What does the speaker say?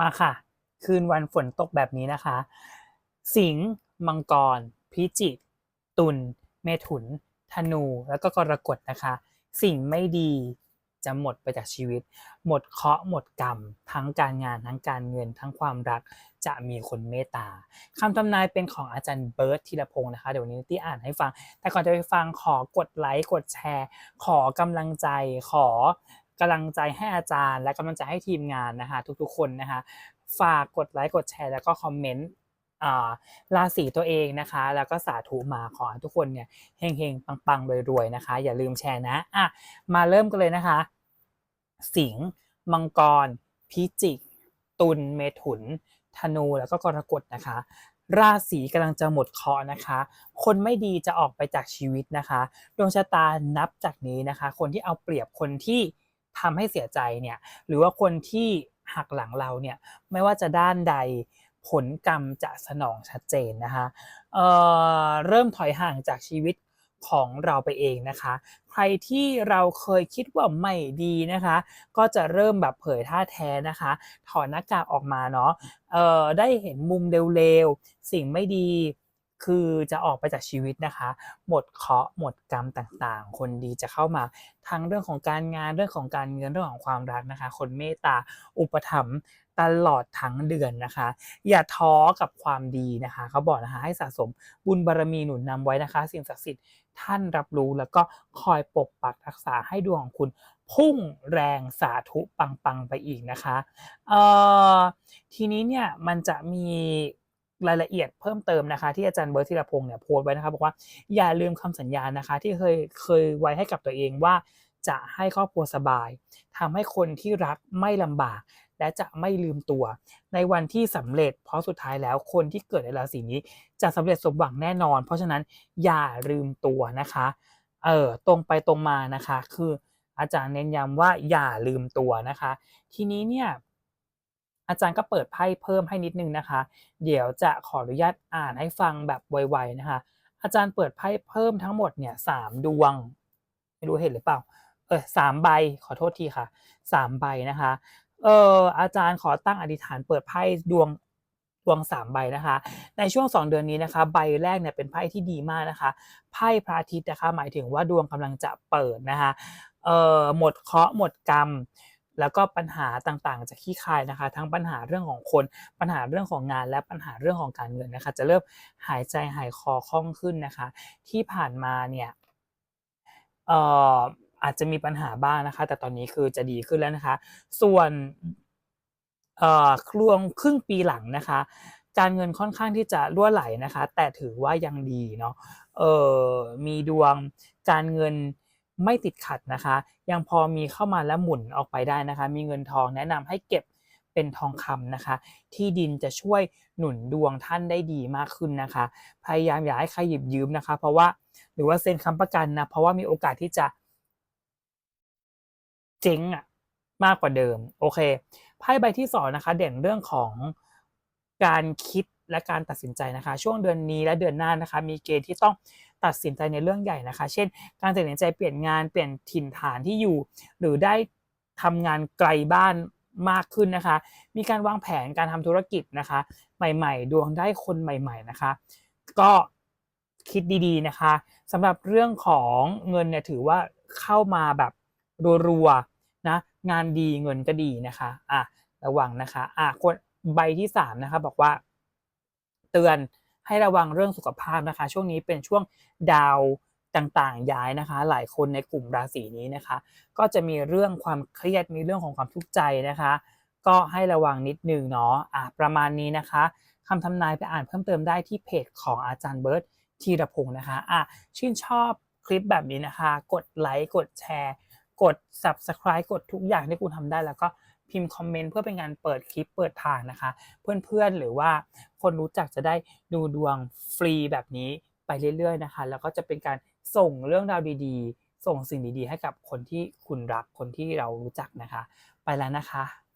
มาค่ะ คืนวันฝนตกแบบนี้นะคะ สิงห์มังกร พิจิกตุลเมถุน ธนู แล้วก็กรกฎนะคะ สิ่งไม่ดีจะหมดไปจากชีวิต หมดเคราะห์หมดกรรม ทั้งการงานทั้งการเงินทั้งความรักจะมีคนเมตตาคำทำนายเป็นของอาจารย์เบิร์ตธีรพงศ์นะคะเดี๋ยววันนี้ที่อ่านให้ฟัง แต่ก่อนจะไปฟังขอกดไลค์กดแชร์ ขอกำลังใจขอ กำลังใจให้อาจารย์ และกำลังใจให้ทีมงานนะคะทุกๆคนนะคะฝากกดไลค์กดแชร์แล้วก็คอมเมนต์ราศีตัวเองนะคะ แล้วก็สาธุมาขอทุกคนเนี่ยเฮงๆ ปังๆรวยๆนะคะ อย่าลืมแชร์นะอะมาเริ่มกันเลยนะคะ สิงห์มังกร พิจิก ตุลเมถุน ธนูแล้วก็กรกฎนะคะ ราศีกำลังจะหมดเคราะห์นะคะ คนไม่ดีจะออกไปจากชีวิตนะคะ ดวงชะตานับจากนี้นะคะ คนที่เอาเปรียบคนที่ ทำให้เสียใจเนี่ยหรือว่าคนที่หักหลังเราเนี่ยไม่ว่าจะด้านใดผลกรรมจะสนองชัดเจนนะคะเเริ่มถอยห่างจากชีวิตของเราไปเองนะคะ ใครที่เราเคยคิดว่าไม่ดีนะคะ ก็จะเริ่มแบบเผยท่าแท้นะคะ ถอดหน้ากากออกมาเนาะได้เห็นมุมเร็วๆ สิ่งไม่ดี คือจะออกไปจากชีวิตนะคะ หมดเคราะห์หมดกรรมต่างๆ คนดีจะเข้ามาทั้งเรื่องของการงานเรื่องของการเงินเรื่องของความรักนะคะ คนเมตตาอุปถัมภ์ตลอดทั้งเดือนนะคะ อย่าท้อกับความดีนะคะเขาบอกนะคะให้สะสมบุญบารมีหนุนนำไว้นะคะ สิ่งศักดิ์สิทธิ์ท่านรับรู้แล้วก็คอยปกปักรักษาให้ดวงของคุณพุ่งแรงสาธุปังๆไปอีกนะคะเอ่อทีนี้เนี่ยมันจะมี รายละเอียดเพิ่มเติมนะคะ ที่อาจารย์เบิร์ตธีรพงศ์เนี่ยโพสต์ไว้นะคะบอกว่าอย่าลืมคำสัญญานะคะ ที่เคยเคยไว้ให้กับตัวเองว่า จะให้ครอบครัวสบายทำให้คนที่รักไม่ลำบาก และจะไม่ลืมตัว ในวันที่สำเร็จ เพราะสุดท้ายแล้วคนที่เกิดในราศีนี้ จะสำเร็จสมหวังแน่นอน เพราะฉะนั้นอย่าลืมตัวนะคะเออตรงไปตรงมานะคะ คืออาจารย์เน้นย้ำว่าอย่าลืมตัวนะคะ ทีนี้เนี่ย อาจารย์ก็เปิดไพ่เพิ่มให้นิดนึงนะคะ เดี๋ยวจะขออนุญาตอ่านให้ฟังแบบไวๆนะคะ อาจารย์เปิดไพ่เพิ่มทั้งหมดเนี่ยสามดวง ไม่รู้เห็นหรือเปล่า เออสามใบขอโทษทีค่ะสามใบนะคะ เอออาจารย์ขอตั้งอธิษฐานเปิดไพ่ดวงดวงสามใบนะคะ ในช่วงสองเดือนนี้นะคะใบแรกเนี่ยเป็นไพ่ที่ดีมากนะคะไพ่พระอาทิตย์นะคะหมายถึงว่าดวงกำลังจะเปิดนะคะเอ่อหมดเคราะห์หมดกรรม แล้วก็ปัญหาต่างๆ จะขี้คายนะคะ ทั้งปัญหาเรื่องของคน ปัญหาเรื่องของงาน และปัญหาเรื่องของการเงินนะคะ จะเริ่มหายใจหายคอคล่องขึ้นนะคะ ที่ผ่านมาเนี่ยเอ่ออาจจะมีปัญหาบ้างนะคะ แต่ตอนนี้คือจะดีขึ้นแล้วนะคะ ส่วนเอ่อรวมครึ่งปีหลังนะคะ การเงินค่อนข้างที่จะรั่วไหลนะคะ แต่ถือว่ายังดีเนาะเออมีดวงการเงิน ไม่ติดขัดนะคะ ยังพอมีเข้ามาแล้วหมุนออกไปได้นะคะ มีเงินทองแนะนำให้เก็บเป็นทองคำนะคะ ที่ดินจะช่วยหนุนดวงท่านได้ดีมากขึ้นนะคะ พยายามอย่าให้ใครหยิบยืมนะคะ เพราะว่าหรือว่าเซ็นค้ำประกันนะเพราะว่ามีโอกาสที่จะเจ๊งอะมากกว่าเดิม โอเคไพ่ใบที่สองนะคะ เด่นเรื่องของการคิด และการตัดสินใจนะคะ ช่วงเดือนนี้และเดือนหน้านะคะ มีเกณฑ์ที่ต้องตัดสินใจในเรื่องใหญ่นะคะ เช่น การตัดสินใจเปลี่ยนงานเปลี่ยนถิ่นฐานที่อยู่ หรือได้ทำงานไกลบ้านมากขึ้นนะคะ มีการวางแผนการทำธุรกิจนะคะ ใหม่ ๆ ดวงได้คนใหม่ ๆนะคะ ก็คิดดีๆนะคะสำหรับเรื่องของเงินเนี่ยถือว่าเข้ามาแบบรัวๆนะงานดีเงินก็ดีนะคะอะระวังนะคะอะคนใบที่สามนะคะบอกว่า เตือนให้ระวังเรื่องสุขภาพนะคะ ช่วงนี้เป็นช่วงดาวต่างๆ ย้ายนะคะ หลายคนในกลุ่มราศีนี้นะคะ ก็จะมีเรื่องความเครียดมีเรื่องของความทุกข์ใจนะคะ ก็ให้ระวังนิดนึงเนาะอะประมาณนี้นะคะคำทำนายไปอ่านเพิ่มเติมได้ที่เพจของอาจารย์เบิร์ตธีรพงศ์นะคะอะชื่นชอบคลิปแบบนี้นะคะ กดไลค์กดแชร์ กด subscribe กดทุกอย่างที่คุณทำได้แล้วก็ พิมพ์คอมเมนต์เพื่อเป็นการเปิดคลิปเปิดทางนะคะ เพื่อนๆหรือว่าคนรู้จักจะได้ดูดวงฟรีแบบนี้ไปเรื่อยๆนะคะ แล้วก็จะเป็นการส่งเรื่องราวดีๆ ส่งสิ่งดีๆ ให้กับคนที่คุณรักคนที่เรารู้จักนะคะ ไปแล้วนะคะ